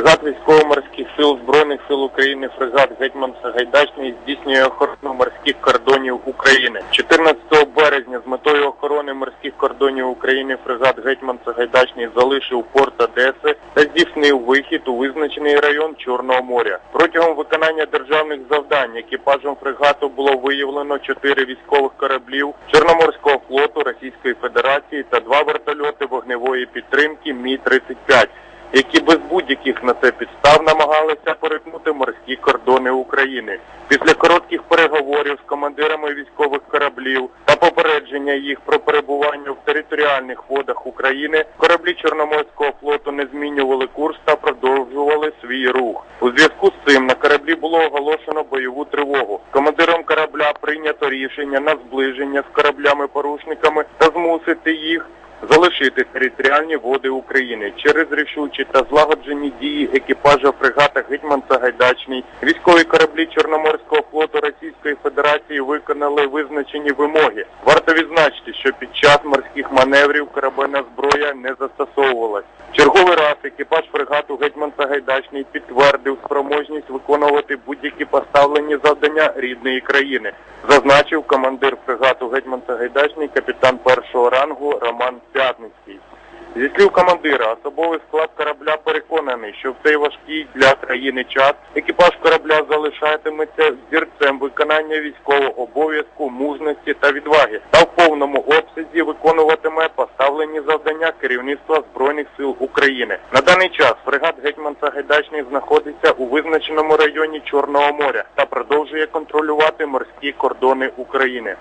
Фрегат військово-морських сил Збройних сил України, фрегат Гетьман Сагайдачний здійснює охорону морських кордонів України. 14 березня з метою охорони морських кордонів України фрегат Гетьман Сагайдачний залишив порт Одеси та здійснив вихід у визначений район Чорного моря. Протягом виконання державних завдань екіпажем фрегату було виявлено чотири військових кораблів Чорноморського флоту Російської Федерації та два вертольоти вогневої підтримки Мі-35 які без будь-яких на це підстав намагалися перетнути морські кордони України. Після коротких переговорів з командирами військових кораблів та попередження їх про перебування в територіальних водах України, кораблі Чорноморського флоту не змінювали курс та продовжували свій рух. У зв'язку з цим на кораблі було оголошено бойову тривогу. Командиром корабля прийнято рішення на зближення з кораблями-порушниками та змусити їх залишити територіальні води України через рішучі та злагоджені дії екіпажа фрегата Гетьман Сагайдачний. Військові кораблі Чорноморського флоту Російської Федерації виконали визначені вимоги. Варто відзначити, що під час морських маневрів корабельна зброя не застосовувалась. Черговий раз екіпаж фрегату Гетьман Сагайдачний підтвердив спроможність виконувати будь-які поставлені завдання рідної країни, зазначив командир фрегату Гетьман Сагайдачний, капітан першого рангу Роман П'ятницький. Зі слів командира, особовий склад корабля переконаний, що в цей важкий для країни час екіпаж корабля залишатиметься зірцем виконання військового обов'язку, мужності та відваги та в повному обсязі виконуватиме поставлені завдання керівництва збройних сил України. На даний час фрегат Гетьман Сагайдачний знаходиться у визначеному районі Чорного моря та продовжує контролювати морські кордони України.